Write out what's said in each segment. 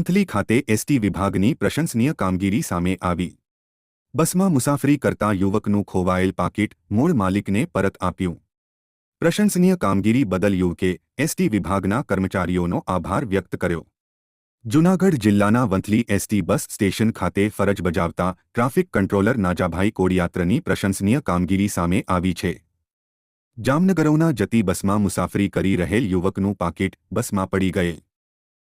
વંથલી ખાતે એસટી વિભાગની પ્રશંસનીય કામગીરી સામે આવી. બસમાં મુસાફરી કરતા યુવકનું ખોવાયેલ પાકીટ મૂળ માલિકને પરત આપ્યું. પ્રશંસનીય કામગીરી બદલ યુવકે એસટી વિભાગના કર્મચારીઓનો આભાર વ્યક્ત કર્યો. જૂનાગઢ જિલ્લાના વંથલી એસટી બસ સ્ટેશન ખાતે ફરજ બજાવતા ટ્રાફિક કંટ્રોલર નાજાભાઈ કોડિયાત્રની પ્રશંસનીય કામગીરી સામે આવી છે. જામનગરોના જતી બસમાં મુસાફરી કરી રહેલ યુવકનું પાકીટ બસમાં પડી ગયેલ.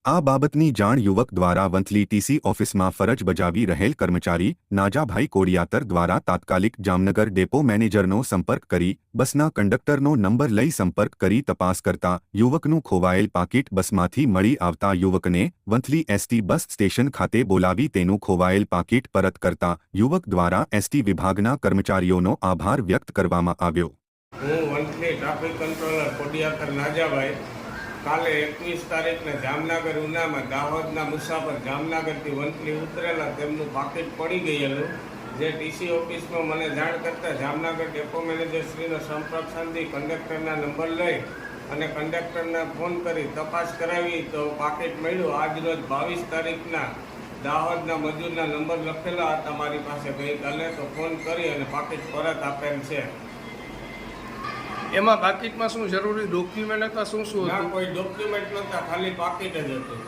આ બાબતની જાણ યુવક દ્વારા વંથલી ટીસી ઓફિસમાં ફરજ બજાવી રહેલ કર્મચારી નાજાભાઈ કોડિયાતર દ્વારા તાત્કાલિક જામનગર ડેપો મેનેજરનો સંપર્ક કરી, બસના કંડક્ટરનો નંબર લઈ સંપર્ક કરી તપાસ કરતા યુવકનું ખોવાયેલ પાકીટ બસમાંથી મળી આવતા યુવકને વંથલી એસટી બસ સ્ટેશન ખાતે બોલાવી તેનું ખોવાયેલ પાકીટ પરત કરતા યુવક દ્વારા એસટી વિભાગના કર્મચારીઓનો આભાર વ્યક્ત કરવામાં આવ્યો. હું વંથલી ટ્રાફિક કંટ્રોલર કોડિયાતર નાજાભાઈ કાલે એકવીસ તારીખને જામનગર, ઉનામાં, દાહોદના, મુસાફર જામનગરથી વંથલી ઉતરેલા તેમનું પાકીટ પડી ગયેલું. જે ટીસી ઓફિસમાં મને જાણ કરતાં જામનગર ડેપો મેનેજરશ્રીનો સંપર્ક સંધી કંડક્ટરના નંબર લઈ અને કંડક્ટરને ફોન કરી તપાસ કરાવી તો પાકીટ મળ્યું. આજરોજ બાવીસ તારીખના દાહોદના મજૂરના નંબર લખેલા હતા. મારી પાસે ગઈકાલે તો ફોન કરી અને પાકીટ પરત આપેલ છે. એમાં પાકીટમાં શું જરૂરી ડોક્યુમેન્ટ હતા શું શું હતું? કોઈ ડોક્યુમેન્ટ નહોતા ખાલી પાકીટ જ હતું.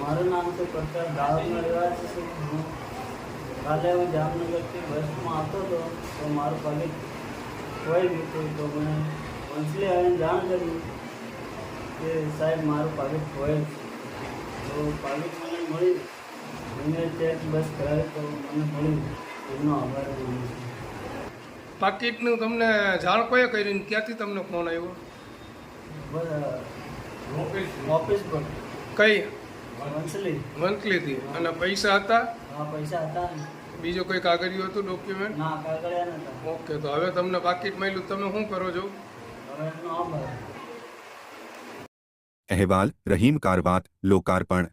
મારું નામ છે પ્રતાપ દાહોદનો રહેવાસી છું. હું કાલે હું જામનગરથી બસમાં આવતો હતો તો મારું પાકીટ કોઈ ગયું તો મને વંશલી આવીને જાણ કર્યું કે સાહેબ મારું પાકીટ ખોવાયું તો પાકીટ મને મળી. મને ચેક બસ કરાવી તો મને મળ્યું એમનો આભાર માનું છું. પાકીટનું તમને જાણ કોએ કરી ને ક્યાંથી તમને ફોન આવ્યો? ઓફિસ પર. કઈ? મંથલીથી અને પૈસા હતા? પૈસા હતા બીજો કોઈ કાગળિયું હતું ડોક્યુમેન્ટ ના કાગળિયા નહોતા ઓકે તો હવે તમને પાકીટ મળ્યું તમે શું કરો છો? અહેવાલ રહીમ કારવાત લોકાર્પણ.